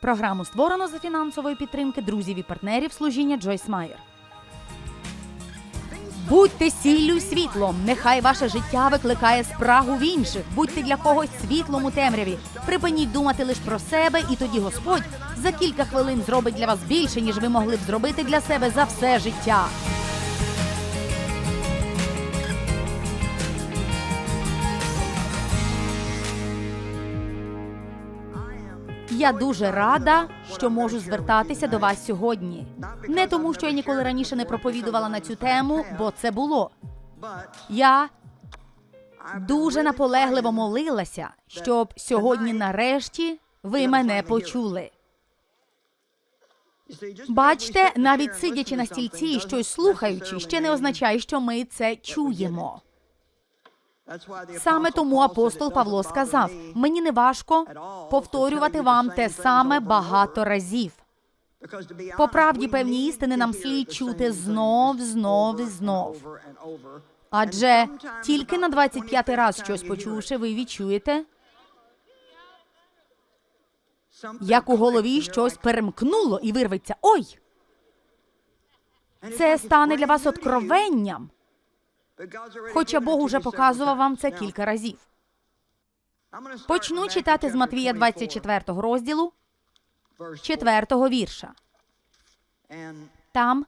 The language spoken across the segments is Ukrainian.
Програму створено за фінансової підтримки друзів і партнерів служіння Джойс Майер. Будьте сіллю світлом. Нехай ваше життя викликає спрагу в інших. Будьте для когось світлом у темряві. Припиніть думати лише про себе, і тоді Господь за кілька хвилин зробить для вас більше, ніж ви могли б зробити для себе за все життя. Я дуже рада, що можу звертатися до вас сьогодні. Не тому, що я ніколи раніше не проповідувала на цю тему, бо це було. Я дуже наполегливо молилася, щоб сьогодні, нарешті, ви мене почули. Бачте, навіть сидячи на стільці і щось слухаючи, ще не означає, що ми це чуємо. Саме тому апостол Павло сказав: мені не важко повторювати вам те саме багато разів. По правді, певні істини нам слід чути знов, знов і знов. Адже тільки на 25 раз щось почувши, ви відчуєте, як у голові щось перемкнуло і вирветься. Ой! Це стане для вас откровенням. Хоча Бог уже показував вам це кілька разів. Почну читати з Матвія 24 розділу, 4 вірша. Там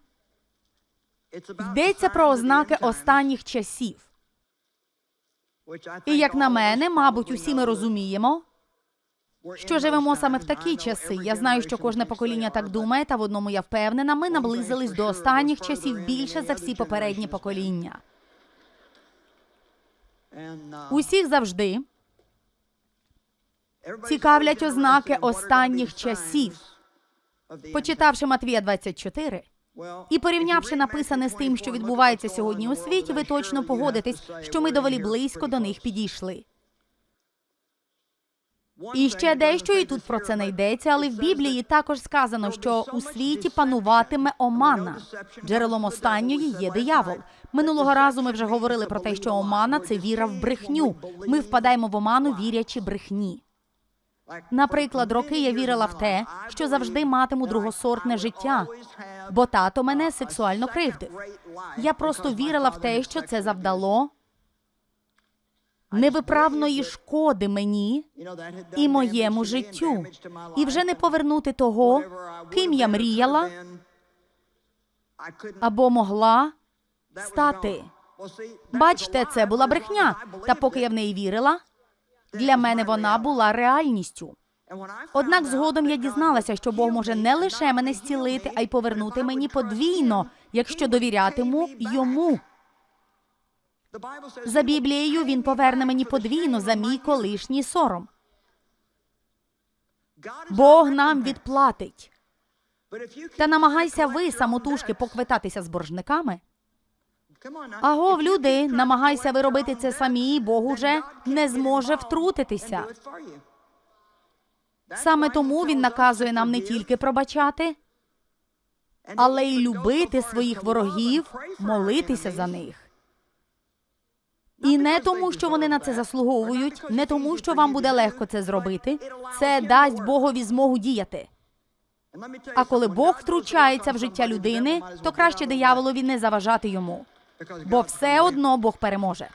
йдеться про ознаки останніх часів. І як на мене, мабуть, усі ми розуміємо, що живемо саме в такі часи. Я знаю, що кожне покоління так думає, та в одному я впевнена, ми наблизились до останніх часів більше за всі попередні покоління. Усіх завжди цікавлять ознаки останніх часів. Почитавши Матвія 24 і порівнявши написане з тим, що відбувається сьогодні у світі, ви точно погодитесь, що ми доволі близько до них підійшли. І ще дещо і тут про це не йдеться, але в Біблії також сказано, що у світі пануватиме омана. Джерелом останньої є диявол. Минулого разу ми вже говорили про те, що омана це віра в брехню. Ми впадаємо в оману, вірячи брехні. Наприклад, роки я вірила в те, що завжди матиму другосортне життя, бо тато мене сексуально кривдив. Я просто вірила в те, що це завдало невиправної шкоди мені і моєму життю, і вже не повернути того, ким я мріяла або могла стати. Бачте, це була брехня. Та поки я в неї вірила, для мене вона була реальністю. Однак згодом я дізналася, що Бог може не лише мене зцілити, а й повернути мені подвійно, якщо довірятиму йому. За Біблією він поверне мені подвійно за мій колишній сором. Бог нам відплатить. Та намагайся ви самотужки поквитатися з боржниками. Агов, люди, намагайся ви робити це самі, Бог уже не зможе втрутитися. Саме тому він наказує нам не тільки пробачати, але й любити своїх ворогів, молитися за них. І не тому, що вони на це заслуговують, не тому, що вам буде легко це зробити. Це дасть Богові змогу діяти. А коли Бог втручається в життя людини, то краще дияволові не заважати йому, бо все одно Бог переможе.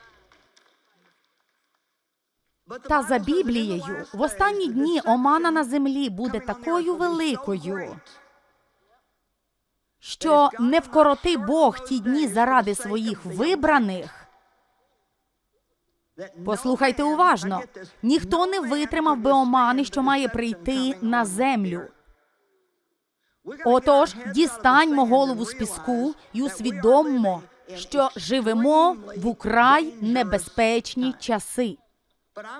Та за Біблією в останні дні омана на землі буде такою великою, що не вкороти Бог ті дні заради своїх вибраних. Послухайте уважно. Ніхто не витримав би омани, що має прийти на землю. Отож, дістаньмо голову з піску і усвідоммо, що живемо в украй небезпечні часи.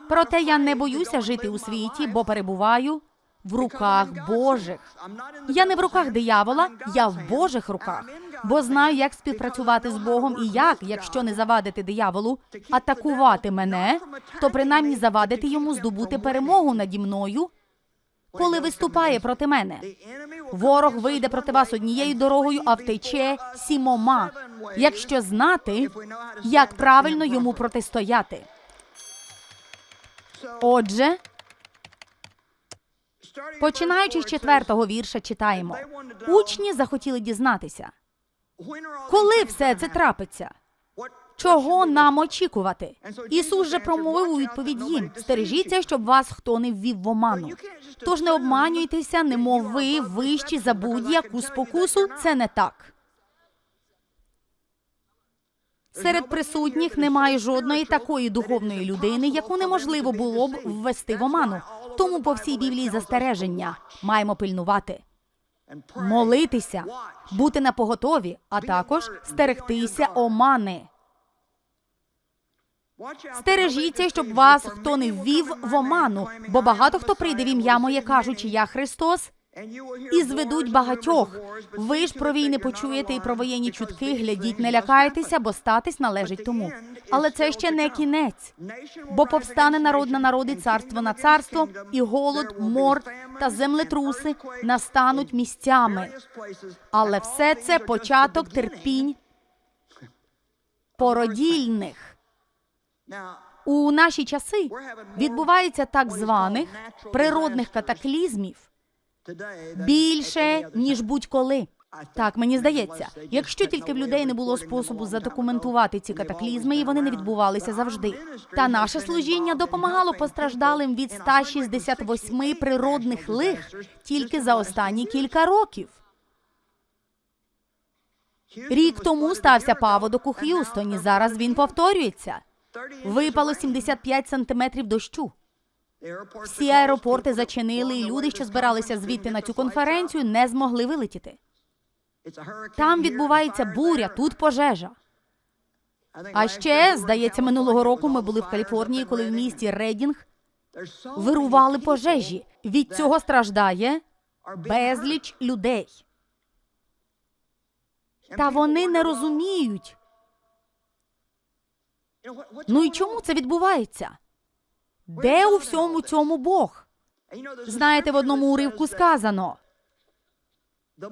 Проте я не боюся жити у світі, бо перебуваю в руках Божих. Я не в руках диявола, я в Божих руках, бо знаю, як співпрацювати з Богом і як, якщо не завадити дияволу, атакувати мене, то принаймні завадити йому здобути перемогу наді мною, коли виступає проти мене. Ворог вийде проти вас однією дорогою, а втече сімома, якщо знати, як правильно йому протистояти. Отже, Починаючи з четвертого вірша, читаємо. Учні захотіли дізнатися, коли все це трапиться. Чого нам очікувати? Ісус же промовив у відповідь їм: стережіться, щоб вас хто не ввів в оману. Тож не обманюйтеся, немов ви вищі за будь-яку спокусу. Це не так. Серед присутніх немає жодної такої духовної людини, яку неможливо було б ввести в оману. Тому по всій Біблії застереження маємо пильнувати, молитися, бути на поготові, а також стерегтися омани. Стережіться, щоб вас хто не ввів в оману, бо багато хто прийде в ім'я моє, кажучи, я Христос, і зведуть багатьох. Ви ж про війни почуєте і про воєнні чутки, глядіть, не лякайтеся, бо статись належить тому. Але це ще не кінець. Бо повстане народ на народ і царство на царство, і голод, мор та землетруси настануть місцями. Але все це початок терпінь породільних. У наші часи відбувається так званих природних катаклізмів більше ніж будь-коли. Так мені здається, якщо тільки в людей не було способу задокументувати ці катаклізми, і вони не відбувалися завжди. Та наше служіння допомагало постраждалим від 168 природних лих тільки за останні кілька років. Рік тому стався паводок у Х'юстоні. Зараз він повторюється. Випало 75 сантиметрів дощу. Всі аеропорти зачинили, і люди, що збиралися звідти на цю конференцію, не змогли вилетіти. Там відбувається буря, тут пожежа. А ще, здається, минулого року ми були в Каліфорнії, коли в місті Редінг вирували пожежі. Від цього страждає безліч людей. Та вони не розуміють. Ну і чому це відбувається? Де у всьому цьому Бог? Знаєте, в одному уривку сказано,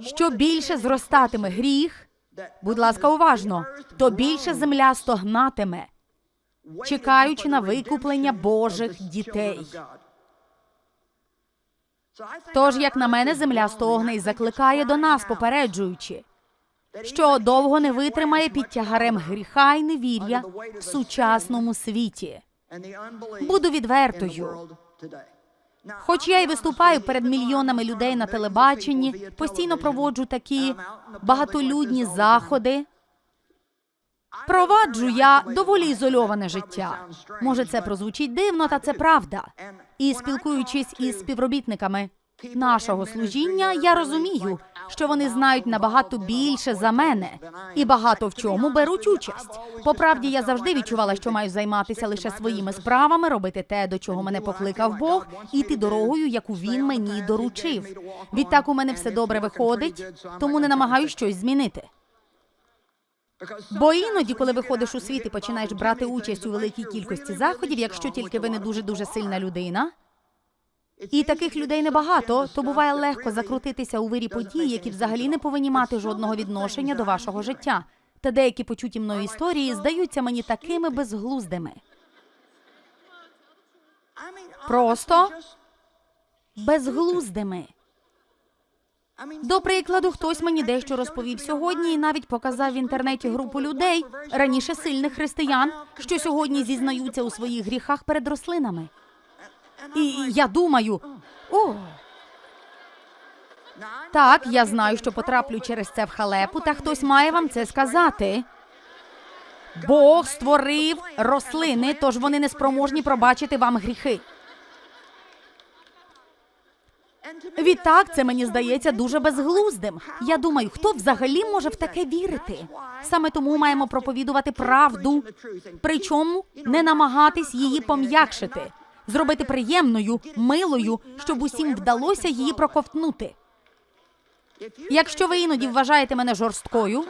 що більше зростатиме гріх, будь ласка, уважно, то більше земля стогнатиме, чекаючи на викуплення Божих дітей. Тож, як на мене, земля стогне і закликає до нас, попереджуючи, що довго не витримає під тягарем гріха й невір'я в сучасному світі. Буду відвертою. Хоч я й виступаю перед мільйонами людей на телебаченні, постійно проводжу такі багатолюдні заходи. Проваджу я доволі ізольоване життя. Може, це прозвучить дивно, та це правда. І спілкуючись із співробітниками нашого служіння, я розумію, що вони знають набагато більше за мене і багато в чому беруть участь. По правді, я завжди відчувала, що маю займатися лише своїми справами, робити те, до чого мене покликав Бог, і йти дорогою, яку він мені доручив. Відтак у мене все добре виходить, тому не намагаюся щось змінити. Бо іноді, коли виходиш у світ і починаєш брати участь у великій кількості заходів, якщо тільки ви не дуже дуже сильна людина. І таких людей небагато, то буває легко закрутитися у вирі подій, які взагалі не повинні мати жодного відношення до вашого життя. Та деякі почуті мною історії здаються мені такими безглуздими. Просто безглуздими. До прикладу, хтось мені дещо розповів сьогодні і навіть показав в інтернеті групу людей, раніше сильних християн, що сьогодні зізнаються у своїх гріхах перед рослинами. І я думаю, о. Так, я знаю, що потраплю через це в халепу, та хтось має вам це сказати. Бог створив рослини, тож вони не спроможні пробачити вам гріхи. Відтак, це мені здається дуже безглуздим. Я думаю, хто взагалі може в таке вірити? Саме тому маємо проповідувати правду, причому не намагатись її пом'якшити, зробити приємною, милою, щоб усім вдалося її проковтнути. Якщо ви іноді вважаєте мене жорсткою,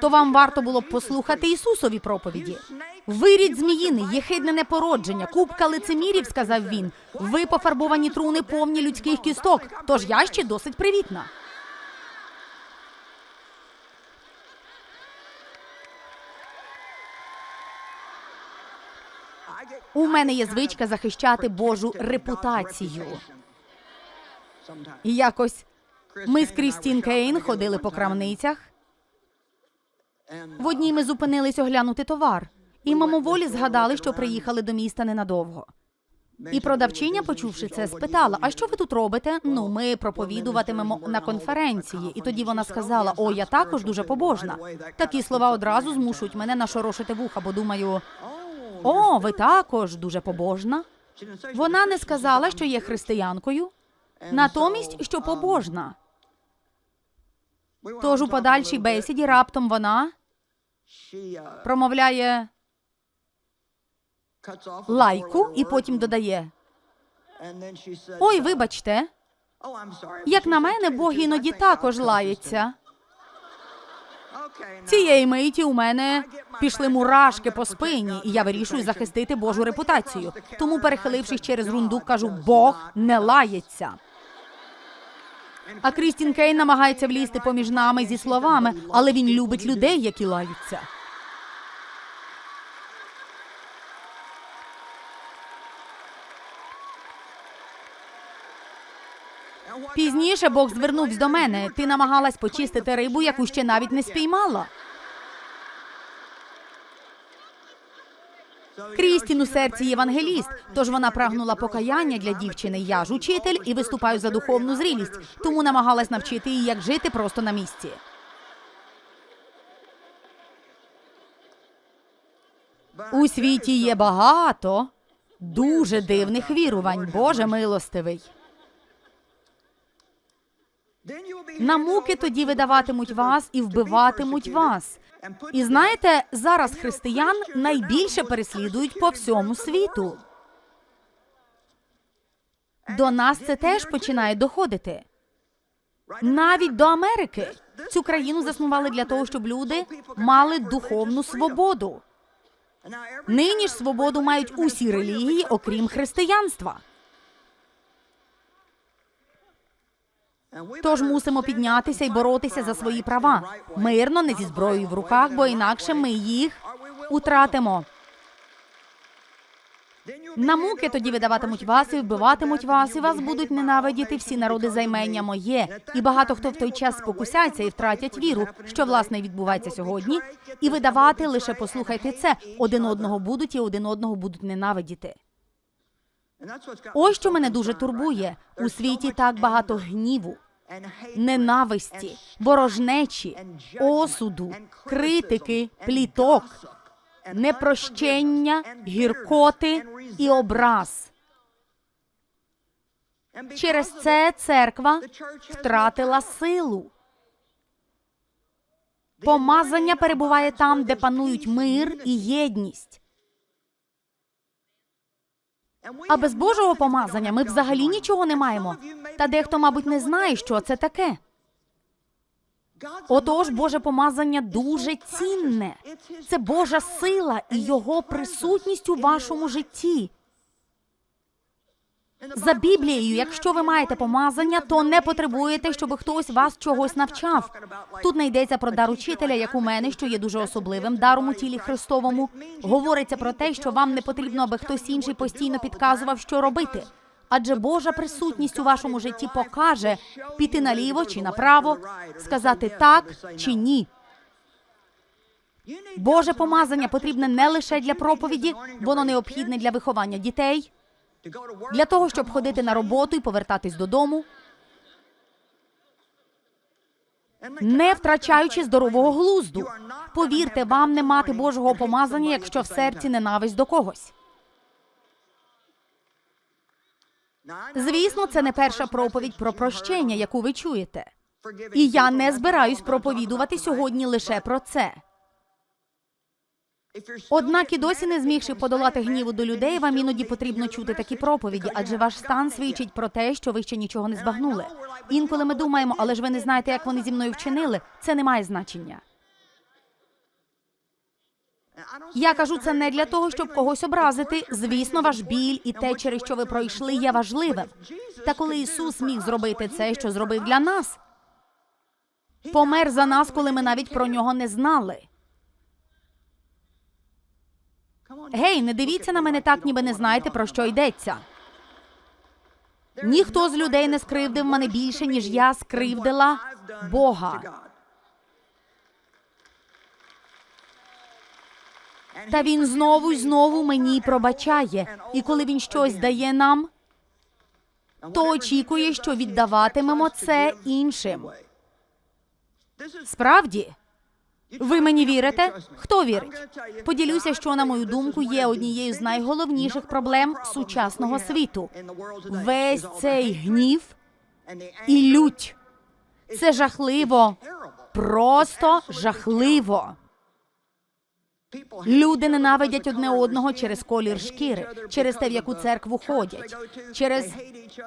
то вам варто було б послухати Ісусові проповіді. Вирід зміїний, єхидне непородження, купка лицемірів, сказав він. Ви пофарбовані труни повні людських кісток, тож я ще досить привітна. У мене є звичка захищати Божу репутацію. І якось ми з Крістін Кейн ходили по крамницях. В одній ми зупинились оглянути товар, і мимоволі згадали, що приїхали до міста ненадовго. І продавчиня, почувши це, спитала: А що ви тут робите? Ну, ми проповідуватимемо на конференції. І тоді вона сказала: О, я також дуже побожна. Такі слова одразу змушують мене нашорошити вуха, бо думаю, о, ви також дуже побожна. Вона не сказала, що є християнкою, натомість, що побожна. Тож у подальшій бесіді раптом вона промовляє лайку і потім додає: Ой, вибачте, як на мене, Бог іноді також лається. Цієї миті у мене пішли мурашки по спині, і я вирішую захистити Божу репутацію. Тому, перехилившись через рундук, кажу: Бог не лається. А Крістін Кейн намагається влізти поміж нами зі словами, але він любить людей, які лаються. Пізніше Бог звернувся до мене. Ти намагалась почистити рибу, яку ще навіть не спіймала. Крістін у серці євангеліст, тож вона прагнула покаяння для дівчини. Я ж учитель і виступаю за духовну зрілість, тому намагалась навчити її, як жити просто на місці. У світі є багато дуже дивних вірувань. Боже милостивий. На муки тоді видаватимуть вас і вбиватимуть вас. І знаєте, зараз християн найбільше переслідують по всьому світу. До нас це теж починає доходити. Навіть до Америки цю країну заснували для того, щоб люди мали духовну свободу. Нині ж свободу мають усі релігії, окрім християнства. Тож мусимо піднятися і боротися за свої права мирно, не зі зброєю в руках, бо інакше ми їх утратимо. На муки тоді видаватимуть вас і вбиватимуть вас, і вас будуть ненавидіти всі народи займення моє. І багато хто в той час спокусяться і втратять віру, що власне відбувається сьогодні, і видавати лише послухайте це один одного будуть і один одного будуть ненавидіти. Ось що мене дуже турбує. У світі так багато гніву, ненависті, ворожнечі, осуду, критики, пліток, непрощення, гіркоти і образ. Через це церква втратила силу. Помазання перебуває там, де панують мир і єдність. А без Божого помазання ми взагалі нічого не маємо. Та дехто, мабуть, не знає, що це таке. Отож, Боже помазання дуже цінне. Це Божа сила і Його присутність у вашому житті. За Біблією, якщо ви маєте помазання, то не потребуєте, щоб хтось вас чогось навчав. Тут не йдеться про дар учителя, як у мене, що є дуже особливим даром у тілі Христовому. Говориться про те, що вам не потрібно, аби хтось інший постійно підказував, що робити. Адже Божа присутність у вашому житті покаже піти наліво чи направо, сказати так чи ні. Боже помазання потрібне не лише для проповіді, воно необхідне для виховання дітей, для того, щоб ходити на роботу і повертатись додому, не втрачаючи здорового глузду. Повірте, вам не мати Божого помазання, якщо в серці ненависть до когось. Звісно, це не перша проповідь про прощення, яку ви чуєте. І я не збираюсь проповідувати сьогодні лише про це. Однак і досі не змігши подолати гніву до людей, вам іноді потрібно чути такі проповіді, адже ваш стан свідчить про те, що ви ще нічого не збагнули. Інколи ми думаємо, але ж ви не знаєте, як вони зі мною вчинили. Це не має значення. Я кажу це не для того, щоб когось образити. Звісно, ваш біль і те, через що ви пройшли, є важливим. Та коли Ісус міг зробити це, що зробив для нас, помер за нас, коли ми навіть про нього не знали. Гей, не дивіться на мене так, ніби не знаєте, про що йдеться. Ніхто з людей не скривдив мене більше, ніж я скривдила Бога. Та він знову й знову мені пробачає. І коли він щось дає нам, то очікує, що віддаватимемо це іншим. Справді, ви мені вірите? Хто вірить? Поділюся, що на мою думку є однією з найголовніших проблем сучасного світу. Весь цей гнів і лють. Це жахливо, просто жахливо. Люди ненавидять одне одного через колір шкіри, через те, в яку церкву ходять. Через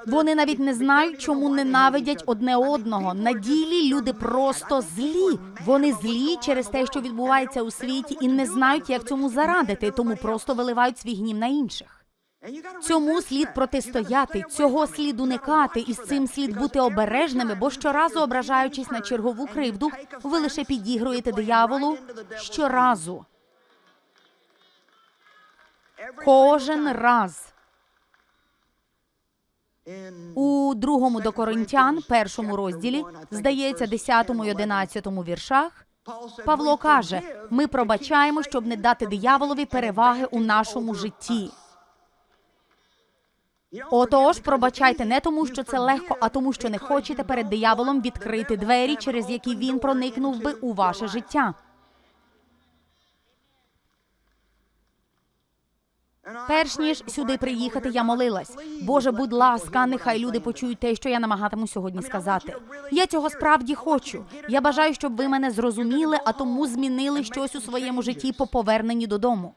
вони навіть не знають, чому ненавидять одне одного. На ділі люди просто злі. Вони злі через те, що відбувається у світі, і не знають, як цьому зарадити, тому просто виливають свій гнів на інших. Цьому слід протистояти, цього слід уникати, і з цим слід бути обережними, бо щоразу ображаючись на чергову кривду, ви лише підігруєте дияволу щоразу. Кожен раз у другому до Коринтян, першому розділі, здається, 10 і 11 віршах, Павло каже: ми пробачаємо, щоб не дати дияволові переваги у нашому житті. Отож, пробачайте не тому, що це легко, а тому, що не хочете перед дияволом відкрити двері, через які він проникнув би у ваше життя. Перш ніж сюди приїхати, я молилась. Боже, будь ласка, нехай люди почують те, що я намагатиму сьогодні сказати. Я цього справді хочу. Я бажаю, щоб ви мене зрозуміли, а тому змінили щось у своєму житті по поверненні додому.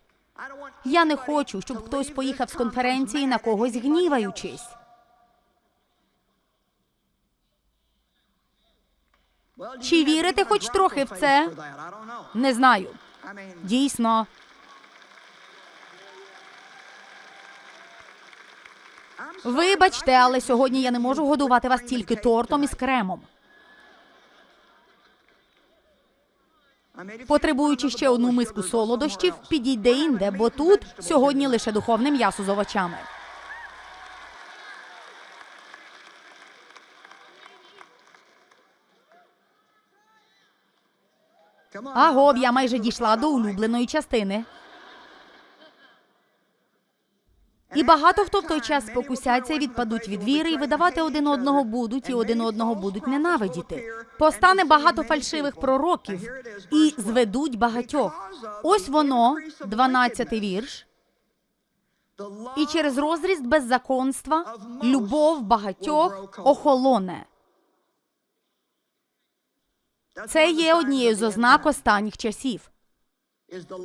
Я не хочу, щоб хтось поїхав з конференції на когось гніваючись. Чи вірите хоч трохи в це? Не знаю. Дійсно, вибачте, але сьогодні я не можу годувати вас тільки тортом із кремом. Потребуючи ще одну миску солодощів, підійде інде, бо тут сьогодні лише духовне м'ясо з овочами. Агов, я майже дійшла до улюбленої частини. І багато хто в той час спокусяться відпадуть від віри, і видавати один одного будуть, і один одного будуть ненавидіти. Постане багато фальшивих пророків і зведуть багатьох. Ось воно, 12-й вірш. І через розріст беззаконства любов багатьох охолоне. Це є однією з ознак останніх часів.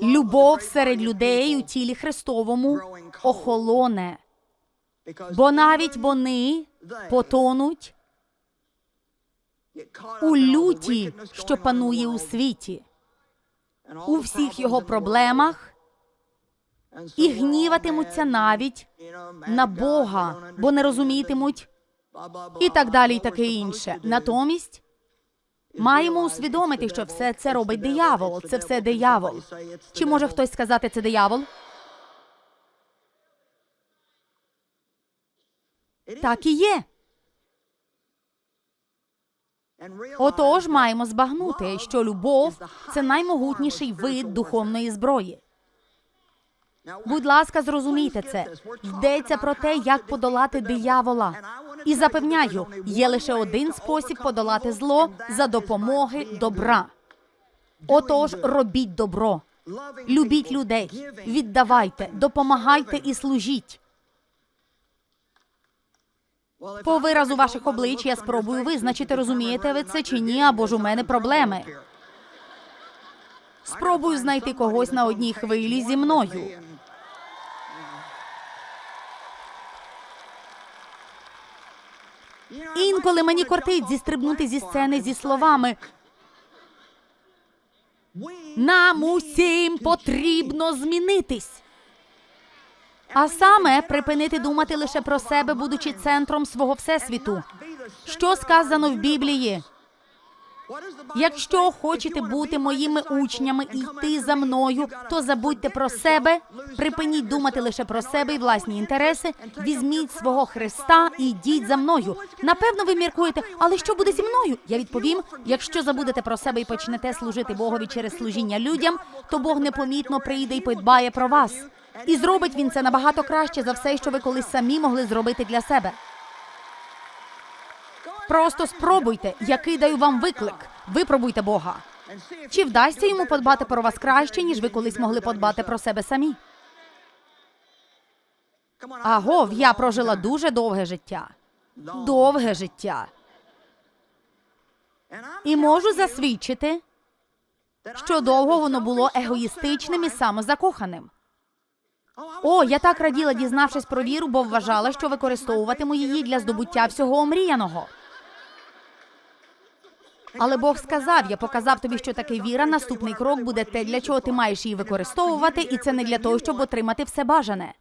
Любов серед людей у тілі Христовому охолоне, бо навіть вони потонуть у люті, що панує у світі, у всіх його проблемах, і гніватимуться навіть на Бога, бо не розумітимуть, і так далі, і таке інше. Натомість маємо усвідомити, що все це робить диявол. Це все диявол. Чи може хтось сказати це диявол? Так і є. Отож, маємо збагнути, що любов це наймогутніший вид духовної зброї. Будь ласка, зрозумійте це. Йдеться про те, як подолати диявола. І запевняю, є лише один спосіб подолати зло за допомоги добра. Отож, робіть добро, любіть людей, віддавайте, допомагайте і служіть. По виразу ваших облич я спробую визначити, розумієте ви це чи ні, або ж у мене проблеми. Спробую знайти когось на одній хвилі зі мною. Інколи мені кортить зістрибнути зі сцени зі словами. Нам усім потрібно змінитись. А саме припинити думати лише про себе, будучи центром свого всесвіту. Що сказано в Біблії? Якщо хочете бути моїми учнями і йти за мною, то забудьте про себе, припиніть думати лише про себе і власні інтереси. Візьміть свого Христа і йдіть за мною. Напевно, ви міркуєте, але що буде зі мною? Я відповім: якщо забудете про себе і почнете служити Богові через служіння людям, то Бог непомітно прийде і подбає про вас. І зробить він це набагато краще за все, що ви колись самі могли зробити для себе. Просто спробуйте, я кидаю вам виклик. Випробуйте Бога. Чи вдасться йому подбати про вас краще, ніж ви колись могли подбати про себе самі? Агов, я прожила дуже довге життя. Довге життя. І можу засвідчити, що довго воно було егоїстичним і самозакоханим. О, я так раділа, дізнавшись про віру, бо вважала, що використовуватиму її для здобуття всього омріяного. Але Бог сказав, я показав тобі, що таке віра. Наступний крок буде те, для чого ти маєш її використовувати, і це не для того, щоб отримати все бажане.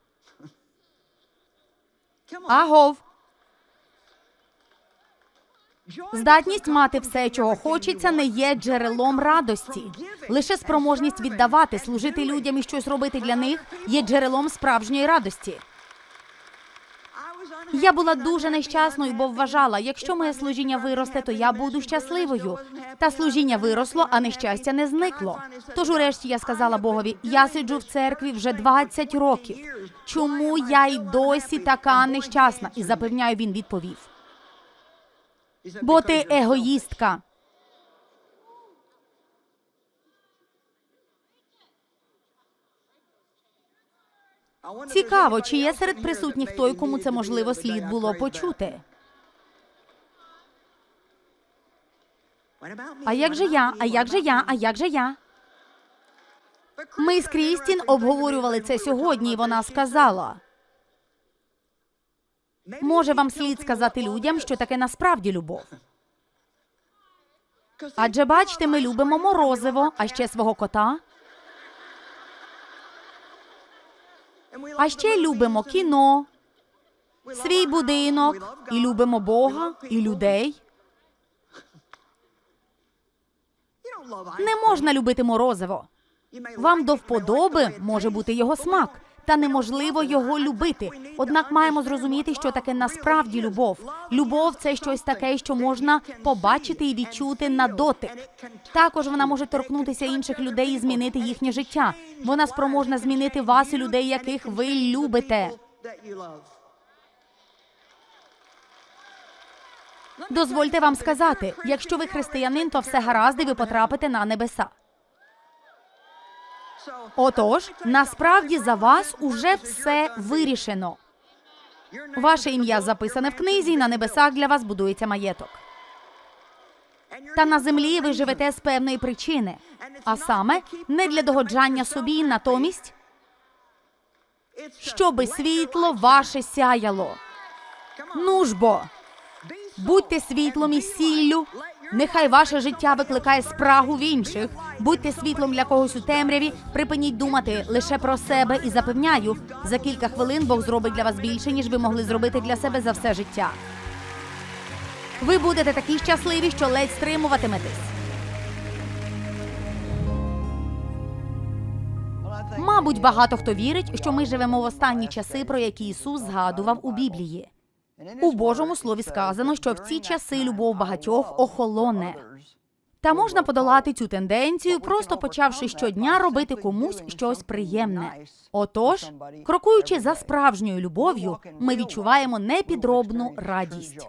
Агов. Здатність мати все, чого хочеться, не є джерелом радості. Лише спроможність віддавати, служити людям і щось робити для них є джерелом справжньої радості. Я була дуже нещасною, бо вважала, якщо моє служіння виросте, то я буду щасливою. Та служіння виросло, а нещастя не зникло. Тож, урешті, я сказала Богові: я сиджу в церкві вже 20 років. Чому я й досі така нещасна? І запевняю, він відповів: бо ти егоїстка. Цікаво, чи є серед присутніх той, кому це можливо слід було почути. А як же я? А як же я? А як же я? Ми з Крістін обговорювали це сьогодні, і вона сказала. Може, вам слід сказати людям, що таке насправді любов. Адже бачите, ми любимо морозиво, а ще свого кота. А ще любимо кіно, свій будинок, і любимо Бога і людей. Не можна любити морозиво. Вам до вподоби може бути його смак, та неможливо його любити. Однак маємо зрозуміти, що таке насправді любов. Любов це щось таке, що можна побачити і відчути на дотик. Також вона може торкнутися інших людей і змінити їхнє життя. Вона спроможна змінити вас і людей, яких ви любите. Дозвольте вам сказати, якщо ви християнин, то все гаразд, і ви потрапите на небеса. Отож, насправді за вас уже все вирішено. Ваше ім'я записане в книзі, і на небесах для вас будується маєток. Та на землі ви живете з певної причини, а саме не для догоджання собі, натомість, щоби світло ваше сяяло. Ну ж бо, будьте світлом і сіллю. Нехай ваше життя викликає спрагу в інших. Будьте світлом для когось у темряві. Припиніть думати лише про себе і запевняю, за кілька хвилин Бог зробить для вас більше, ніж ви могли зробити для себе за все життя. Ви будете такі щасливі, що ледь стримуватиметесь. Мабуть, багато хто вірить, що ми живемо в останні часи, про які Ісус згадував у Біблії. У Божому слові сказано, що в ці часи любов багатьох охолоне. Та можна подолати цю тенденцію, просто почавши щодня робити комусь щось приємне. Отож, крокуючи за справжньою любов'ю, ми відчуваємо непідробну радість.